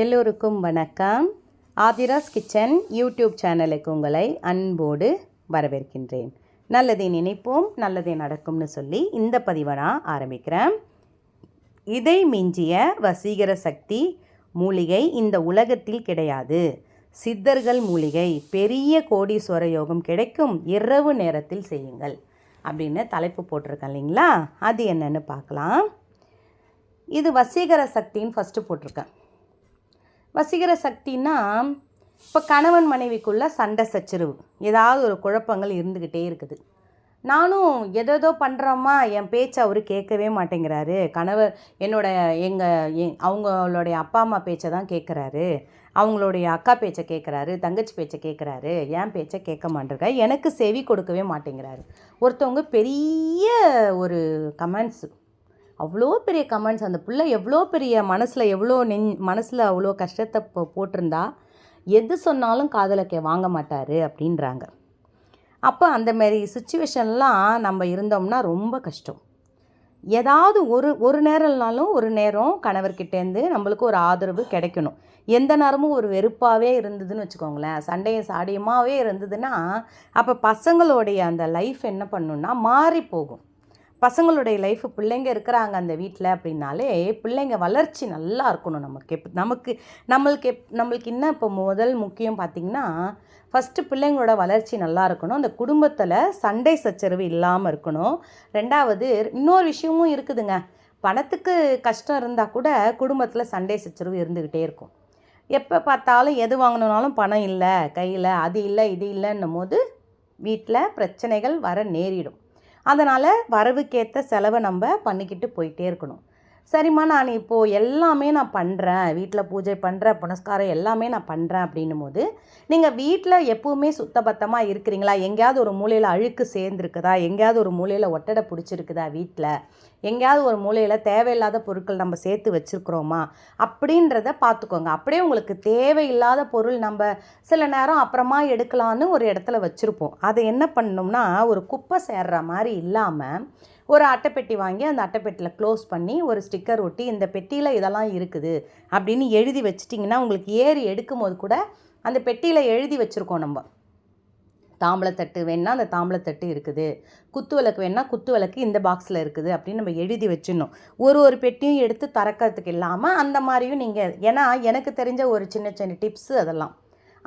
எல்லோருக்கும் வணக்கம். Aadhira's kitchen YouTube சேனலுக்கு உங்களை அன்போடு வரவேற்கின்றேன். நல்லதை நினைப்போம் நல்லதே நடக்கும்னு சொல்லி இந்த பதிவை நான் ஆரம்பிக்கிறேன். இதை மிஞ்சிய வசீகர சக்தி மூலிகை இந்த உலகத்தில் கிடையாது. சித்தர்கள் மூலிகை பெரிய கோடீஸ்வர யோகம் கிடைக்கும் இரவு நேரத்தில் செய்யுங்கள் அப்படின்னு தலைப்பு போட்டிருக்கேன் இல்லைங்களா? அது என்னென்னு பார்க்கலாம். இது வசீகர சக்தின்னு ஃபஸ்ட்டு போட்டிருக்கேன். வசீகர சக்தின்னா இப்போ கணவன் மனைவிக்குள்ள சண்டை சச்சரவு. ஏதாவது ஒரு குழப்பங்கள் இருந்துக்கிட்டே இருக்குது. நானும் எதோ பண்ணுறோமா என் பேச்சை அவர் கேட்கவே மாட்டேங்கிறாரு. கணவர் என்னோட எங்கள் அவங்களுடைய அப்பா அம்மா பேச்சை தான் கேட்குறாரு. அவங்களுடைய அக்கா பேச்சை கேட்குறாரு தங்கச்சி பேச்சை கேட்குறாரு என் பேச்சை கேட்க மாட்டேங்க எனக்கு செவி கொடுக்கவே மாட்டேங்கிறாரு. ஒருத்தவங்க பெரிய ஒரு கமெண்ட்ஸு அவ்வளோ பெரிய கமெண்ட்ஸ் அந்த பிள்ளை எவ்வளோ பெரிய மனசில் எவ்வளோ நெஞ் மனசில் அவ்வளோ கஷ்டத்தை போ போட்டிருந்தா எது சொன்னாலும் காதலக்கே கே வாங்க மாட்டார் அப்படின்றாங்க. அப்போ அந்தமாரி சுச்சுவேஷன்லாம் நம்ம இருந்தோம்னா ரொம்ப கஷ்டம். ஏதாவது ஒரு ஒரு நேரம்னாலும் ஒரு நேரம் கணவர்கிட்டேருந்து நம்மளுக்கு ஒரு ஆதரவு கிடைக்கணும். எந்த நேரமும் ஒரு வெறுப்பாகவே இருந்ததுன்னு வச்சுக்கோங்களேன். சண்டையும் சாடியமாகவே இருந்ததுன்னா அப்போ பசங்களுடைய அந்த லைஃப் என்ன பண்ணுன்னா மாறி போகும். பசங்களுடைய லைஃப் பிள்ளைங்க இருக்கிறாங்க அந்த வீட்டில் அப்படின்னாலே பிள்ளைங்க வளர்ச்சி நல்லா இருக்கணும் நமக்கு. எப் நமக்கு நம்மளுக்கு எப் நம்மளுக்கு என்ன இப்போ முதல் முக்கியம் பார்த்திங்கன்னா ஃபஸ்ட்டு பிள்ளைங்களோட வளர்ச்சி நல்லா இருக்கணும். அந்த குடும்பத்தில் சண்டை சச்சரவு இல்லாமல் இருக்கணும். ரெண்டாவது இன்னொரு விஷயமும் இருக்குதுங்க. பணத்துக்கு கஷ்டம் இருந்தால் கூட குடும்பத்தில் சண்டை சச்சரவு இருந்துக்கிட்டே இருக்கும். எப்போ பார்த்தாலும் எது வாங்கணுனாலும் பணம் இல்லை கையில் அது இல்லை இது இல்லைன்னும் போது வீட்டில் பிரச்சனைகள் வர நேரிடும். அதனால் வரவுக்கேற்ற செலவை நம்ம பண்ணிக்கிட்டு போயிட்டே இருக்கணும். சரிம்மா நான் இப்போது எல்லாமே நான் பண்ணுறேன் வீட்டில் பூஜை பண்ணுறேன் புனஸ்காரம் எல்லாமே நான் பண்ணுறேன் அப்படின்னும் போது நீங்கள் வீட்டில் எப்போவுமே சுத்தபத்தமாக இருக்கிறீங்களா? எங்கேயாவது ஒரு மூலையில் அழுக்கு சேர்ந்துருக்குதா? எங்கேயாவது ஒரு மூலையில் ஒட்டடை பிடிச்சிருக்குதா வீட்டில் எங்கேயாவது ஒரு மூலையில் தேவையில்லாத பொருட்கள் நம்ம சேர்த்து வச்சுருக்குறோமா? அப்படின்றத பார்த்துக்கோங்க. அப்படியே உங்களுக்கு தேவையில்லாத பொருள் நம்ம சில நேரம் அப்புறமா எடுக்கலான்னு ஒரு இடத்துல வச்சுருப்போம். அதை என்ன பண்ணோம்னா ஒரு குப்பை சேர்ற மாதிரி இல்லாமல் ஒரு அட்டைப்பெட்டி வாங்கி அந்த அட்டைப்பெட்டியில் க்ளோஸ் பண்ணி ஒரு ஸ்டிக்கர் ஒட்டி இந்த பெட்டியில் இதெல்லாம் இருக்குது அப்படின்னு எழுதி வச்சிட்டிங்கன்னா உங்களுக்கு ஏறி எடுக்கும் போது கூட அந்த பெட்டியில் எழுதி வச்சுருக்கோம் நம்ம. தாம்பளத்தட்டு வேணால் அந்த தாம்பளத்தட்டு இருக்குது. குத்து விளக்கு வேணால் குத்து விளக்கு இந்த பாக்ஸில் இருக்குது அப்படின்னு நம்ம எழுதி வச்சிடணும். ஒரு ஒரு பெட்டியும் எடுத்து திறக்கிறதுக்கு இல்லாமல் அந்த மாதிரியும் நீங்கள் ஏன்னா எனக்கு தெரிஞ்ச ஒரு சின்ன சின்ன டிப்ஸு அதெல்லாம்.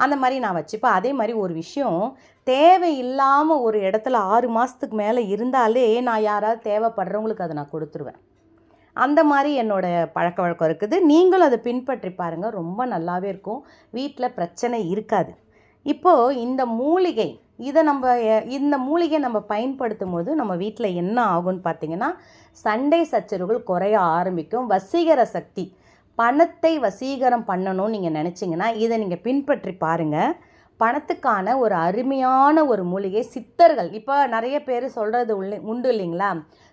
அந்த மாதிரி நான் வச்சுப்பேன். அதே மாதிரி ஒரு விஷயம் தேவையில்லாமல் ஒரு இடத்துல ஆறு மாதத்துக்கு மேலே இருந்தாலே நான் யாராவது தேவைப்படுறவங்களுக்கு அதை நான் கொடுத்துருவேன். அந்த மாதிரி என்னோடய பழக்க வழக்கம் இருக்குது. நீங்களும் அதை பின்பற்றி பாருங்கள் ரொம்ப நல்லாவே இருக்கும். வீட்டில் பிரச்சனை இருக்காது. இப்போது இந்த மூலிகை இதை நம்ம இந்த மூலிகை நம்ம பயன்படுத்தும் போது நம்ம வீட்டில் என்ன ஆகும்னு பார்த்திங்கன்னா சண்டை சச்சரவுகள் குறைய ஆரம்பிக்கும். வசீகர சக்தி பணத்தை வசீகரம் பண்ணணும்னு நீங்கள் நினச்சிங்கன்னா இதை நீங்கள் பின்பற்றி பாருங்கள் பணத்துக்கான ஒரு அருமையான ஒரு மூலிகை சித்தர்கள். இப்போ நிறைய பேர் சொல்கிறது உண்டு இல்லைங்களா?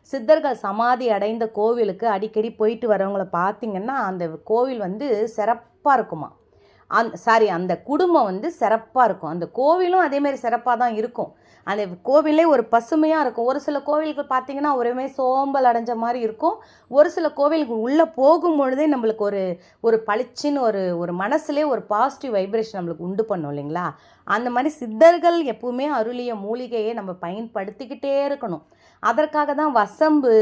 சித்தர்கள் சமாதி அடைந்த கோவிலுக்கு அடிக்கடி போயிட்டு வரவங்களை பார்த்திங்கன்னா அந்த கோவில் வந்து சிறப்பாக இருக்குமா? அந் சாரி அந்த குடும்பம் வந்து சிறப்பாக இருக்கும். அந்த கோவிலும் அதேமாரி சிறப்பாக தான் இருக்கும். அந்த கோவிலே ஒரு பசுமையாக இருக்கும். ஒரு சில கோவில்கள் பார்த்திங்கன்னா ஒருமே சோம்பல் அடைஞ்ச மாதிரி இருக்கும். ஒரு சில கோவிலுக்கு உள்ளே போகும் பொழுதே நம்மளுக்கு ஒரு ஒரு பளிச்சின்னு ஒரு ஒரு மனசுலேயே ஒரு பாசிட்டிவ் வைப்ரேஷன் நம்மளுக்கு உண்டு பண்ணும் இல்லைங்களா? அந்த மாதிரி சித்தர்கள் எப்பவுமே அருளிய மூலிகையை நம்ம பயன்படுத்திக்கிட்டே இருக்கணும். அதற்காக தான் வசம்பு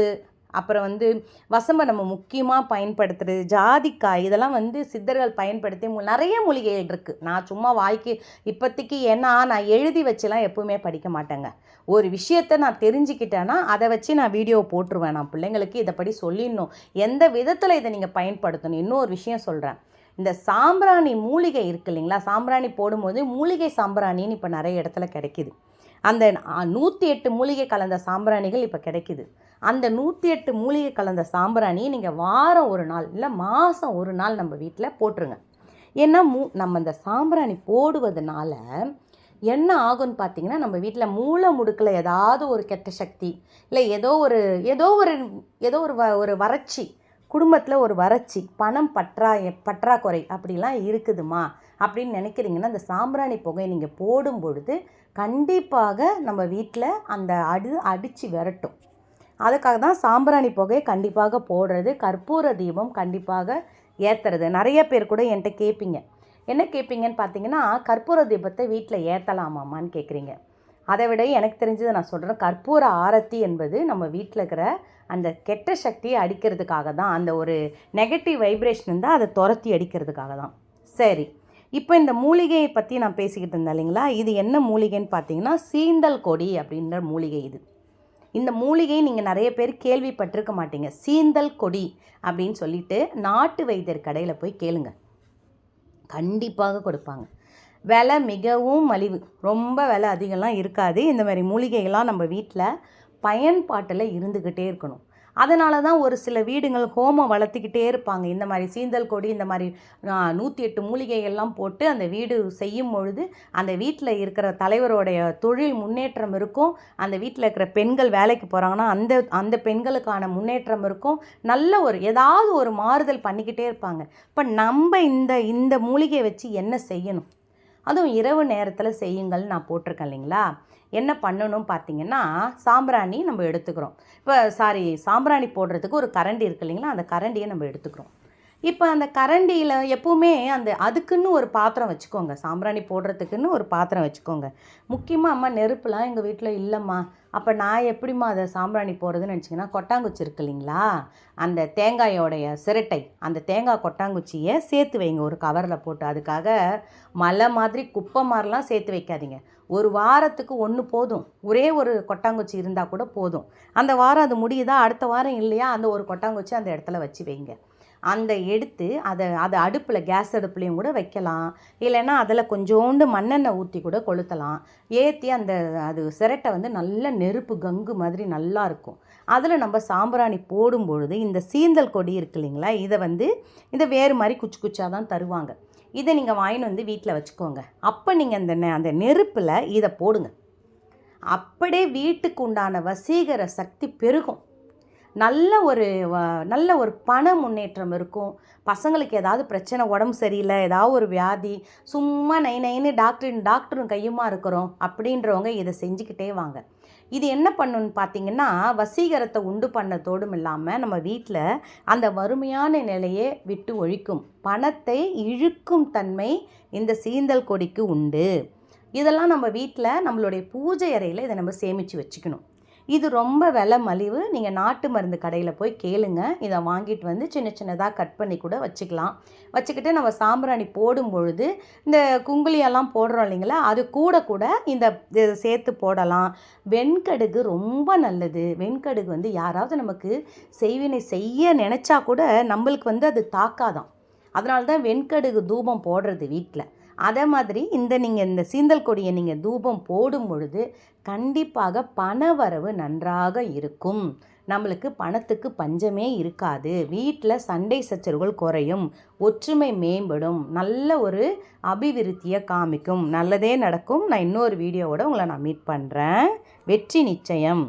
அப்புறம் வந்து வசம்பை நம்ம முக்கியமாக பயன்படுத்துறது ஜாதிக்காய் இதெல்லாம் வந்து சித்தர்கள் பயன்படுத்தி நிறைய மூலிகைகள் இருக்குது நான் சும்மா வாய்க்கு இப்போதைக்கு ஏன்னா நான் எழுதி வச்சுலாம் எப்பவுமே படிக்க மாட்டேங்க. ஒரு விஷயத்தை நான் தெரிஞ்சுக்கிட்டேன்னா அதை வச்சு நான் வீடியோ போட்டுருவேன். நான் பிள்ளைங்களுக்கு இதைப்படி சொல்லிடணும். எந்த விதத்தில் இதை நீங்கள் பயன்படுத்தணும்? இன்னொரு விஷயம் சொல்கிறேன் இந்த சாம்பிராணி மூலிகை இருக்குது இல்லைங்களா? சாம்பிராணி போடும்போது மூலிகை சாம்பிராணின்னு இப்போ நிறைய இடத்துல கிடைக்கிது. அந்த நூற்றி எட்டு மூலிகை கலந்த சாம்பிராணிகள் இப்போ கிடைக்குது. அந்த நூற்றி எட்டு மூலிகை கலந்த சாம்பிராணியை நீங்கள் வாரம் ஒரு நாள் இல்லை மாதம் ஒரு நாள் நம்ம வீட்டில் போட்டுருங்க. ஏன்னா மூ நம்ம இந்த சாம்பிராணி போடுவதனால என்ன ஆகும்னு பார்த்தீங்கன்னா நம்ம வீட்டில் மூளை முடுக்கில் ஏதாவது ஒரு கெட்ட சக்தி இல்லை ஏதோ ஒரு ஏதோ ஒரு ஏதோ ஒரு வ ஒரு வறட்சி குடும்பத்தில் ஒரு வறட்சி பணம் பற்றா பற்றாக்குறை அப்படிலாம் இருக்குதுமா? அப்படின்னு நினைக்கிறீங்கன்னா அந்த சாம்பிராணி புகையை நீங்கள் போடும் பொழுது கண்டிப்பாக நம்ம வீட்டில் அந்த அடு அடித்து விரட்டும். அதுக்காக தான் சாம்பிராணி புகையை கண்டிப்பாக போடுறது கற்பூர தீபம் கண்டிப்பாக ஏற்றுறது நிறைய பேர் கூட என்கிட்ட கேட்பீங்க. என்ன கேட்பீங்கன்னு பார்த்தீங்கன்னா கற்பூர தீபத்தை வீட்டில் ஏற்றலாமாமான்னு கேட்குறீங்க. அதை விட எனக்கு தெரிஞ்சதை நான் சொல்கிறேன் கற்பூர ஆரத்தி என்பது நம்ம வீட்டில் இருக்கிற அந்த கெட்ட சக்தியை அடிக்கிறதுக்காக தான் அந்த ஒரு நெகட்டிவ் வைப்ரேஷன் இருந்தால் அதை துரத்தி அடிக்கிறதுக்காக தான். சரி இப்போ இந்த மூலிகையை பற்றி நான் பேசிக்கிட்டு இருந்தேன் இல்லைங்களா? இது என்ன மூலிகைன்னு பார்த்தீங்கன்னா சீந்தல் கொடி அப்படின்ற மூலிகை இது. இந்த மூலிகை நீங்கள் நிறைய பேர் கேள்விப்பட்டிருக்க மாட்டீங்க. சீந்தல் கொடி அப்படின்னு சொல்லிட்டு நாட்டு வைத்தியர் கடையில் போய் கேளுங்க. கண்டிப்பாக கொடுப்பாங்க. விலை மிகவும் மலிவு. ரொம்ப விலை அதிகம்லாம் இருக்காது. இந்த மாதிரி மூலிகைகள்லாம் நம்ம வீட்டில் பயன்பாட்டில் இருந்துக்கிட்டே இருக்கணும். அதனால தான் ஒரு சில வீடுங்கள் ஹோமம் வளர்த்துக்கிட்டே இருப்பாங்க. இந்த மாதிரி சீந்தல் கொடி இந்த மாதிரி நூற்றி எட்டு மூலிகைகள்லாம் போட்டு அந்த வீடு செய்யும் பொழுது அந்த வீட்டில் இருக்கிற தலைவருடைய தொழில் முன்னேற்றம் இருக்கும். அந்த வீட்டில் இருக்கிற பெண்கள் வேலைக்கு போகிறாங்கன்னா அந்த அந்த பெண்களுக்கான முன்னேற்றம் இருக்கும். நல்ல ஒரு ஏதாவது ஒரு மாறுதல் பண்ணிக்கிட்டே இருப்பாங்க. இப்போ நம்ம இந்த இந்த மூலிகையை வச்சு என்ன செய்யணும்? அதுவும் இரவு நேரத்தில் செய்யுங்கள்னு நான் போட்டிருக்கேன் இல்லைங்களா? என்ன பண்ணணும் பார்த்தீங்கன்னா சாம்பிராணி நம்ம எடுத்துக்கிறோம். இப்போ சாரி சாம்பிராணி போடுறதுக்கு ஒரு கரண்டி இருக்கு இல்லைங்களா? அந்த கரண்டியை நம்ம எடுத்துக்கிறோம். இப்போ அந்த கரண்டியில் எப்போவுமே அந்த அதுக்குன்னு ஒரு பாத்திரம் வச்சுக்கோங்க. சாம்பிராணி போடுறதுக்குன்னு ஒரு பாத்திரம் வச்சுக்கோங்க. முக்கியமாக அம்மா நெருப்புலாம் எங்கள் வீட்டில் இல்லைம்மா. அப்போ நான் எப்படிம்மா அதை சாம்பிராணி போடுறதுன்னு நினச்சிங்கன்னா கொட்டாங்குச்சி இருக்கு இல்லைங்களா? அந்த தேங்காயோடைய சிரட்டை அந்த தேங்காய் கொட்டாங்குச்சியை சேர்த்து வைங்க. ஒரு கவரில் போட்டு. அதுக்காக மலை மாதிரி குப்பை மாதிரிலாம் சேர்த்து வைக்காதீங்க. ஒரு வாரத்துக்கு ஒன்று போதும். ஒரே ஒரு கொட்டாங்குச்சி இருந்தால் கூட போதும். அந்த வாரம் அது முடியுதா? அடுத்த வாரம் இல்லையா? அந்த ஒரு கொட்டாங்குச்சி அந்த இடத்துல வச்சு வைங்க. அந்த எடுத்து அதை அதை அடுப்பில் கேஸ் அடுப்புலையும் கூட வைக்கலாம். இல்லைன்னா அதில் கொஞ்சோண்டு மண்ணெண்ணெய் ஊற்றி கூட கொளுத்தலாம். ஏற்றி அந்த அது சிரட்டை வந்து நல்ல நெருப்பு கங்கு மாதிரி நல்லா இருக்கும். அதில் நம்ம சாம்பிராணி போடும் பொழுது இந்த சீந்தல் கொடி இருக்கு இல்லைங்களா இதை வந்து இதை வேறு மாதிரி குச்சி குச்சாக தான் தருவாங்க. இதை நீங்கள் வாங்கின்னு வந்து வீட்டில் வச்சுக்கோங்க. அப்போ நீங்கள் அந்த நெ அந்த நெருப்பில் இதை போடுங்க. அப்படியே வீட்டுக்கு உண்டான வசீகர சக்தி பெருகும். நல்ல ஒரு நல்ல ஒரு பண முன்னேற்றம் இருக்கும். பசங்களுக்கு ஏதாவது பிரச்சனை உடம்பு சரியில்லை ஏதாவது ஒரு வியாதி சும்மா நை நைன்னு டாக்டரின் டாக்டரும் கையுமா இருக்கிறோம் அப்படின்றவங்க இதை செஞ்சுக்கிட்டே வாங்க. இது என்ன பண்ணுன்னு பார்த்தீங்கன்னா வசீகரத்தை உண்டு பண்ணத்தோடும் இல்லாமல் நம்ம வீட்டில் அந்த வறுமையான நிலையை விட்டு ஒழிக்கும். பணத்தை இழுக்கும் தன்மை இந்த சீந்தல் கொடிக்கு உண்டு. இதெல்லாம் நம்ம வீட்டில் நம்மளுடைய பூஜை அறையில் இதை நம்ம சேமித்து வச்சுக்கணும். இது ரொம்ப விலை மலிவு. நீங்கள் நாட்டு மருந்து கடையில் போய் கேளுங்க. இதை வாங்கிட்டு வந்து சின்ன சின்னதாக கட் பண்ணி கூட வச்சுக்கலாம். வச்சுக்கிட்டு நம்ம சாம்பிராணி போடும் பொழுது இந்த குங்குலியெல்லாம் போடுறோம் இல்லைங்களா அது கூட கூட இந்த இதை சேர்த்து போடலாம். வெண்கடுகு ரொம்ப நல்லது. வெண்கடுகு வந்து யாராவது நமக்கு செய்வினை செய்ய நினச்சா கூட நம்மளுக்கு வந்து அது தாக்காதான். அதனால தான் வெண்கடுகு தூபம் போடுறது வீட்டில் அதே மாதிரி இந்த நீங்கள் இந்த சீந்தல் கொடியை நீங்கள் தூபம் போடும் பொழுது கண்டிப்பாக பணவரவு நன்றாக இருக்கும். நம்மளுக்கு பணத்துக்கு பஞ்சமே இருக்காது. வீட்டில் சண்டை சச்சரவுகள் குறையும். ஒற்றுமை மேம்படும். நல்ல ஒரு அபிவிருத்தியை காமிக்கும். நல்லதே நடக்கும். நான் இன்னொரு வீடியோவோட உங்களை நான் மீட் பண்ணுறேன் வெற்றி நிச்சயம்.